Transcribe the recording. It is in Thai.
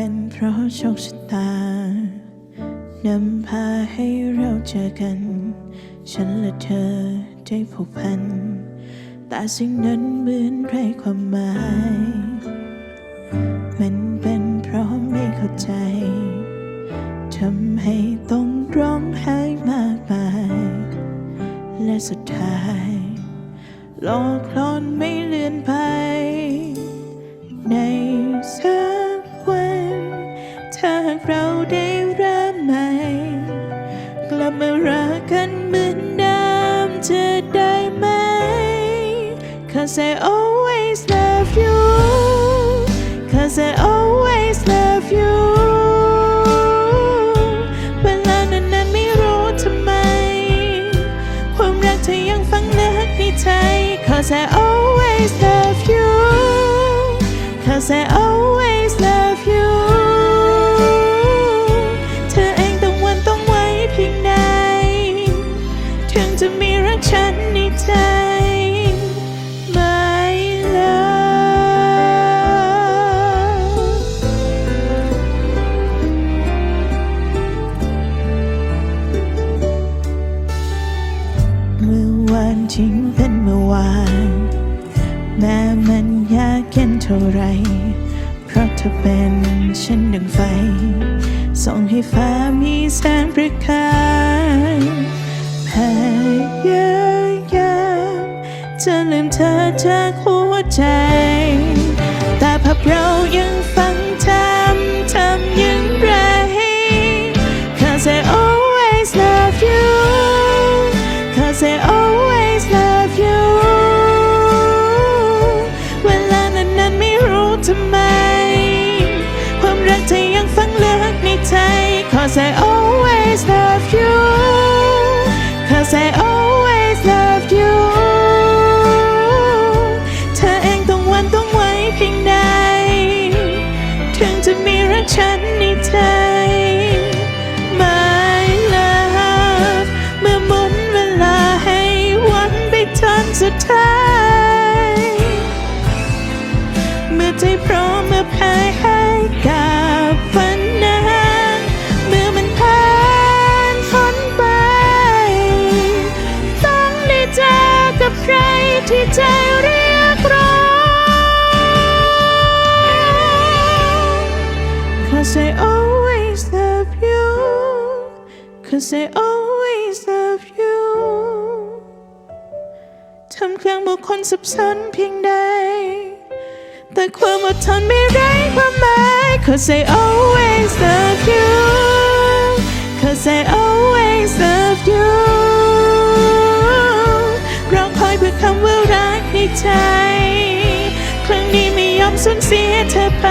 เป็นเพราะโชคชะตานำพาให้เราเจอกัน ฉันและเธอได้ผูกพัน แต่สิ่งนั้นเหมือนไร้ความหมาย มันเป็นเพราะไม่เข้าใจทำให้ต้องร้องไห้มากมาย และสุดท้ายหลอกลอนไม่เลือน Cause I always love you Cause I always love you เวลานั้นนั้นไม่รู้ทำไม ความรักเธอยังฝังลึกในใจ Cause I always love you Cause I always จริงเป็นเมื่อวาน แม้มันยากเย็นเท่าไร เพราะเธอเป็นเช่นดังไฟ ส่องให้ฟ้ามีแสงประกายพยายามจะลืมเธอจากหัวใจ ไม่ ใจพร้อมเมื่อแพ้ให้กับฝันนั้นเมื่อมันผ่านพ้นไป ต้องได้เจอกับใครที่ใจเรียกร้อง Cause I always love you Cause I always love you ทำเครื่องบุคคลสับสนเพียงใด แต่ความอดทนไม่ไร้ความหมาย Cause I always love you Cause I always love you รอคอยเพื่อคำว่ารักในใจ ครั้งนี้ไม่ยอมสูญเสียเธอไป